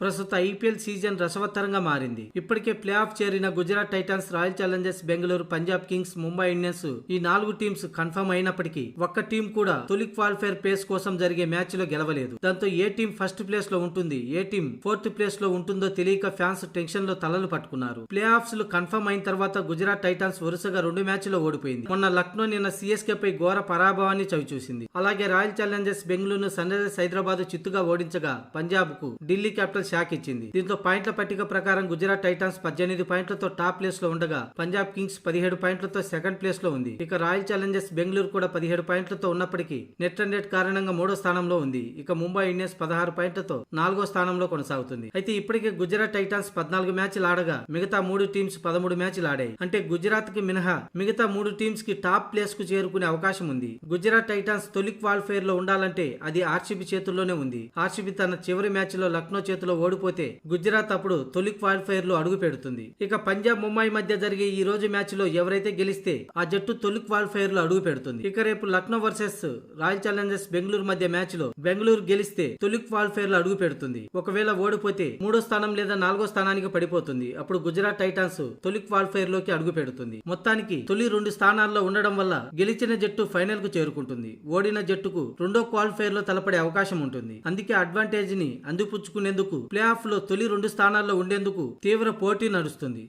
ప్రస్తుత IPL season రసవత్తరంగా మారింది. ఇప్పటికే ప్లే ఆఫ్ చేరిన Gujarat Titans Royal Challengers Bengaluru Punjab Kings Mumbai Indians ఈ నాలుగు టీమ్స్ కన్ఫర్మ్ అయినప్పటికీ ఒక్క టీం కూడా తొలి క్వాలిఫైర్ పేస్ కోసం జరిగే మ్యాచ్లో గెలవలేదు. దాంతో ఏ టీం ఫస్ట్ ప్లేస్లో ఉంటుంది ఏ టీం ఫోర్త్ ప్లేస్లో ఉంటుందో తెలియక ఫ్యాన్స్ టెన్షన్లో తలలు పట్టుకున్నారు. ప్లే ఆఫ్స్లు కన్ఫర్మ్ అయిన తర్వాత గుజరాత్ టైటాన్స్ వరుసగా రెండు మ్యాచ్లో ఓడిపోయింది. మొన్న లక్నో నిన్న సిఎస్కే పై ఘోర పరాభవాన్ని చవిచూసింది. అలాగే royal challengers Bengaluru sunrisers Hyderabad చిత్తుగా ఓడించగా పంజాబ్కు ఢిల్లీ క్యాపిటల్ షాక్ ఇచ్చింది. దీంతో పాయింట్ల పట్టిక ప్రకారం గుజరాత్ టైటాన్స్ పద్దెనిమిది పాయింట్లతో టాప్ ప్లేస్లో ఉండగా పంజాబ్ కింగ్స్ పదిహేడు పాయింట్లతో సెకండ్ ప్లేస్లో ఉంది. ఇక రాయల్ ఛాలెంజర్స్ బెంగళూరు కూడా పదిహేడు పాయింట్లతో ఉన్నప్పటికీ నెట్ రన్ రేట్ కారణంగా మూడో స్థానంలో ఉంది. ఇక ముంబై ఇండియన్స్ పదహారు పాయింట్లతో నాలుగో స్థానంలో కొనసాగుతుంది. అయితే ఇప్పటికే గుజరాత్ టైటాన్స్ పద్నాలుగు మ్యాచ్లు ఆడగా మిగతా మూడు టీమ్స్ పదమూడు మ్యాచ్లు ఆడాయి. అంటే గుజరాత్కి మినహా మిగతా మూడు టీమ్స్కి టాప్ ప్లేస్కు చేరుకునే అవకాశం ఉంది. గుజరాత్ టైటాన్స్ తొలి క్వాలిఫైర్లో ఉండాలంటే అది ఆర్సీబీ చేతుల్లోనే ఉంది. ఆర్సీబీ తన చివరి మ్యాచ్లో లక్నో చేతిలో ఓడిపోతే గుజరాత్ అప్పుడు తొలి క్వాలిఫైర్లో అడుగు పెడుతుంది. ఇక పంజాబ్ ముంబై మధ్య జరిగే ఈ రోజు మ్యాచ్లో ఎవరైతే గెలిస్తే ఆ జట్టు తొలి క్వాలిఫైర్లో అడుగు పెడుతుంది. ఇక రేపు Lucknow versus Royal Challengers Bengaluru మధ్య మ్యాచ్లో బెంగళూరు గెలిస్తే తొలి క్వాలిఫైర్లో అడుగు పెడుతుంది. ఒకవేళ ఓడిపోతే మూడో స్థానం లేదా నాలుగో స్థానానికి పడిపోతుంది. అప్పుడు గుజరాత్ టైటాన్స్ తొలి క్వాలిఫైర్లోకి అడుగు పెడుతుంది. మొత్తానికి తొలి రెండు స్థానాల్లో ఉండడం వల్ల గెలిచిన జట్టు ఫైనల్కు చేరుకుంటుంది. ఓడిన జట్టుకు రెండో క్వాలిఫైర్లో తలపడే అవకాశం ఉంటుంది. అందుకే అడ్వాంటేజ్ని అందిపుచ్చుకునేందుకు ప్లే ఆఫ్లో తొలి రెండు స్థానాల్లో ఉండేందుకు తీవ్ర పోటీ నడుస్తుంది.